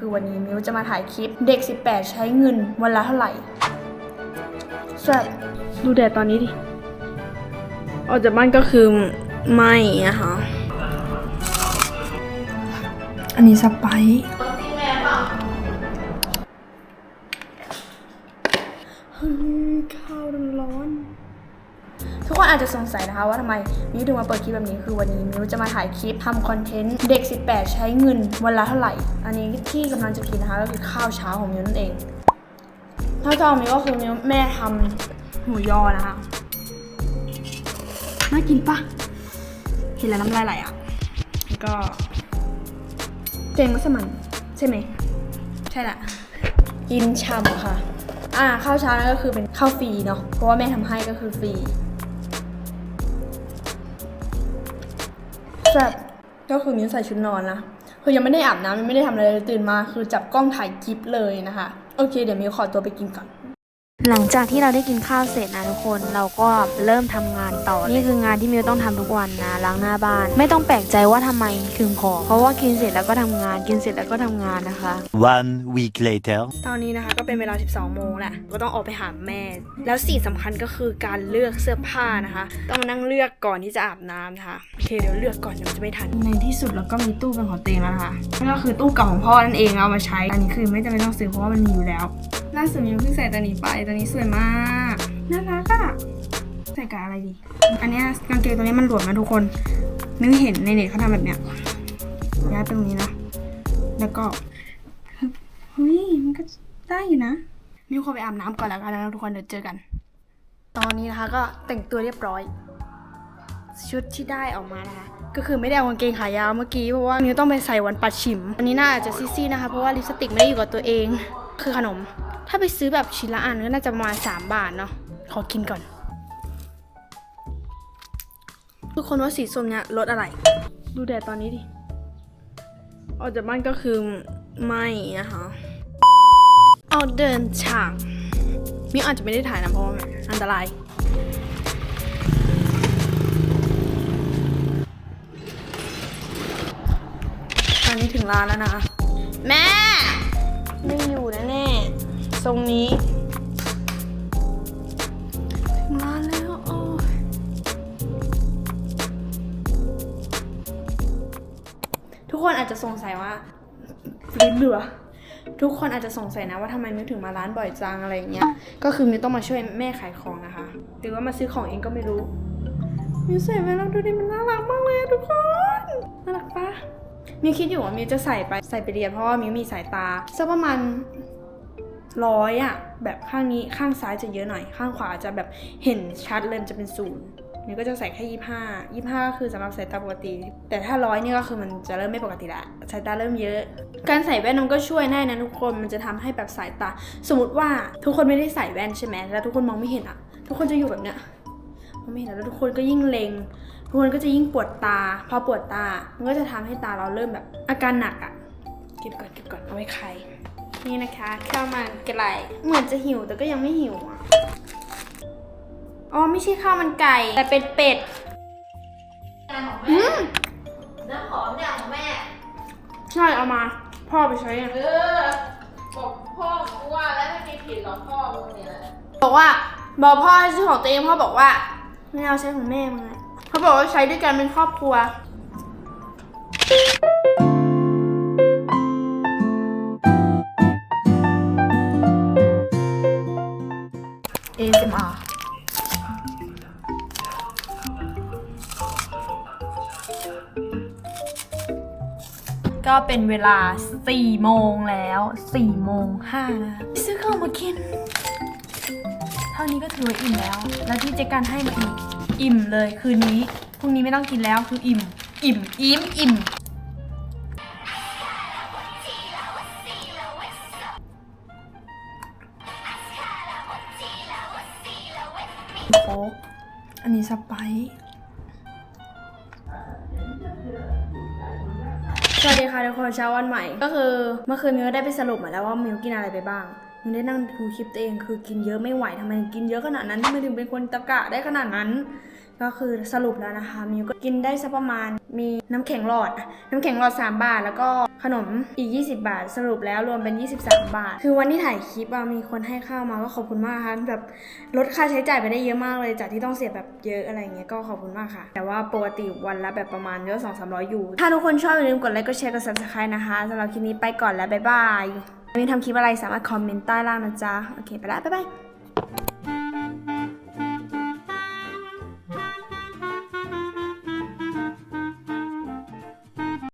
คือวันนี้มิวจะมาถ่ายคลิปเด็ก 18 ใช้เงินวันละเท่าไหร่แซ่บดูแดดตอนนี้ดิ ออกจากบ้านก็คือไม่นะคะอันนี้สไปซ์ ทุกคนอาจจะสงสัยนะคะว่าทำไมมิวถึงมาเปิดคลิปแบบนี้คือวันนี้มิวจะมาถ่ายคลิปทำคอนเทนต์เด็ก 18 ใช้เงินวันละเท่าไหร่ อันนี้ที่กำลังจะกินนะคะก็คือข้าวเช้าของมิวนั่นเองถ้าจะเอามิวก็คือมิวแม่ทำหมูยอนะคะน่ากินปะเห็นแล้วน้ำลายไหลอะแล้วก็เจงมัสมั่นใช่ไหมใช่แหละกินฉ่ำค่ะ อ่าข้าวเช้านั่นก็คือเป็นข้าวฟรีเนาะเพราะว่าแม่ทำให้ก็คือฟรี แซ่บก็คือมิ้นใส่ชุดนอนนะคือยังไม่ได้อาบน้ำยังไม่ได้ทำอะไรเลยตื่นมา คือจับกล้องถ่ายคลิปเลยนะคะ โอเค เดี๋ยวมิวขอตัวไปกินก่อน หลังจากที่เราได้กินข้าวเสร็จนะทุกคนเราก็เริ่มทำงานต่อ นี่คืองานที่มิวต้องทำทุกวันนะล้างหน้าบ้าน ไม่ต้องแปลกใจว่าทำไมถึงผอมเพราะว่ากินเสร็จแล้วก็ทำงาน กินเสร็จแล้วก็ทำงานนะคะ One week later. ตอนนี้นะคะก็เป็นเวลา 12 โมงแหละก็ต้องออกไปหาแม่ แล้วสิ่งสำคัญก็คือการเลือกเสื้อผ้านะคะ ต้องมานั่งเลือกก่อนที่จะอาบน้ำนะคะโอเคเดี๋ยวเลือกก่อนเดี๋ยวมันจะไม่ทันในที่สุดเราก็มีตู้เป็นของตัวเองแล้วนะคะนั่นก็คือตู้เก่าของพ่อนั่นเองเอามาใช้ อันนี้คือไม่จำเป็นต้องซื้อเพราะว่ามันมีอยู่แล้ว ล่าสุดมิวเพิ่งใส่ตัวนี้ไปตัวนี้สวยมากน่ารักอะใส่กับอะไรดี อันนี้กางเกงตัวนี้มันหลวมนะทุกคนมิวเห็นในเน็ตเขาทำแบบเนี้ยย้ายตรงนี้นะแล้วก็เฮ้ยมันก็ได้อยู่นะมิวขอไปอาบน้ำก่อนแล้วกันนะทุกคนเดี๋ยวเจอกัน ตอนนี้นะคะก็แต่งตัวเรียบร้อย ชุดที่ได้ออกมานะคะก็คือไม่ได้เอากางเกงขายาวเมื่อกี้เพราะว่ามิวต้องไปใส่วันปัดฉิมอันนี้น่าจะซี่ๆนะคะเพราะว่าลิปสติกไม่ได้อยู่กับตัวเองคือขนม ถ้าไปซื้อแบบชิ้นละอันก็น่าจะประมาณ3บาทเนาะขอกินก่อน ทุกคนว่าสีส้มเนี้ยรสอะไร ดูแดดตอนนี้ดิ ออกจากบ้านก็คือไม่นะคะเอาเดินฉากมิวอาจจะไม่ได้ถ่ายนะเพราะอันตรายตอนนี้ถึงร้านแล้วนะคะ แม่ ทรงนี้ถึงร้านแล้วโอ้ยทุกคนอาจจะสงสัยว่าลิ้นเหลือทุกคนอาจจะสงสัยนะว่าทำไมมิวถึงมาร้านบ่อยจังอะไรอย่างเงี้ย ก็คือมิวต้องมาช่วยแม่ขายของนะคะ หรือว่ามาซื้อของเองก็ไม่รู้ มิวใส่ไปแล้วดูดิมันน่ารักมากเลยอะทุกคน น่ารักปะมิวคิดอยู่ว่ามิวจะใส่ไปใส่ไปเรียนเพราะว่ามิวมีสายตาสักประมาณ ร้อยอะแบบข้างนี้ข้างซ้ายจะเยอะหน่อย ข้างขวาจะแบบเห็นชัดเลยจะเป็นศูนย์มิวก็จะใส่แค่ยี่ห้ายี่ห้าก็คือสำหรับสายตาปกติ แต่ถ้าร้อยนี่ก็คือมันจะเริ่มไม่ปกติละสายตาเริ่มเยอะ การใส่แว่นมันก็ช่วยได้นะทุกคนมันจะทำให้แบบสายตา สมมติว่าทุกคนไม่ได้ใส่แว่นใช่ไหมแล้วทุกคนมองไม่เห็นอะทุกคนจะอยู่แบบเนี้ยมองไม่เห็นแล้วทุกคนก็ยิ่งเลงทุกคนก็จะยิ่งปวดตา พอปวดตา มันก็จะทำให้ตาเราเริ่มแบบอาการหนักอะเก็บก่อนเก็บก่อนเอาไว้ใคร นี่นะคะข้าวมันไก่เหมือนจะหิวแต่ก็ยังไม่หิวอะอ๋อไม่ใช่ข้าวมันไก่ แต่เป็นเป็ดอืมน้ำหอมเนี่ยของแม่ ใช่เอามา พ่อไปใช้อะเออบอกพ่อกูว่าแล้วไม่มีผิดหรอกพ่อมึงเนี่ยแหละบอกว่าบอกพ่อให้ซื้อของตัวเองพ่อบอกว่าไม่เอาใช้ของแม่มาเขาบอกว่าใช้ด้วยกันเป็นครอบครัว ก็เป็นเวลา 4 โมงแล้ว4โมง5นะซื้อข้าวมากิน เท่านี้ก็ถือว่าอิ่มแล้ว แล้วที่เจกันให้มาอีก อิ่มเลยคืนนี้พรุ่งนี้ไม่ต้องกินแล้วคืออิ่ม อิ่มอิ่มอิ่มโค้กอันนี้สไปซ์ สวัสดีค่ะทุกคนเช้าวันใหม่ ก็คือเมื่อคืนมิวได้ไปสรุปมาแล้วว่ามิวกินอะไรไปบ้างมิวได้นั่งดูคลิปตัวเองคือกินเยอะไม่ไหวทำไมกินเยอะขนาดนั้นทำไมถึงเป็นคนตะกะได้ขนาดนั้น ก็คือสรุปแล้วนะคะมิวก็กินได้สักประมาณมีน้ำแข็งหลอด น้ำแข็งหลอด 3 บาท แล้วก็ขนมอีก 20 บาท สรุปแล้วรวมเป็น 23 บาท คือวันที่ถ่ายคลิปอะมีคนให้ข้าวมาก็ขอบคุณมากค่ะแบบลดค่าใช้จ่ายไปได้เยอะมากเลยจากที่ต้องเสียแบบเยอะอะไรเงี้ยก็ขอบคุณมากค่ะ แต่ว่าปกติวันละแบบประมาณเยอะสองสามร้อยอยู่ ถ้าทุกคนชอบอย่าลืมกดไลค์กดแชร์กด subscribe นะคะสำหรับคลิปนี้ไปก่อนแล้วบ๊ายบายมีทำคลิปอะไรสามารถคอมเมนต์ใต้ล่างนะจ๊ะโอเคไปแล้วบ๊ายบาย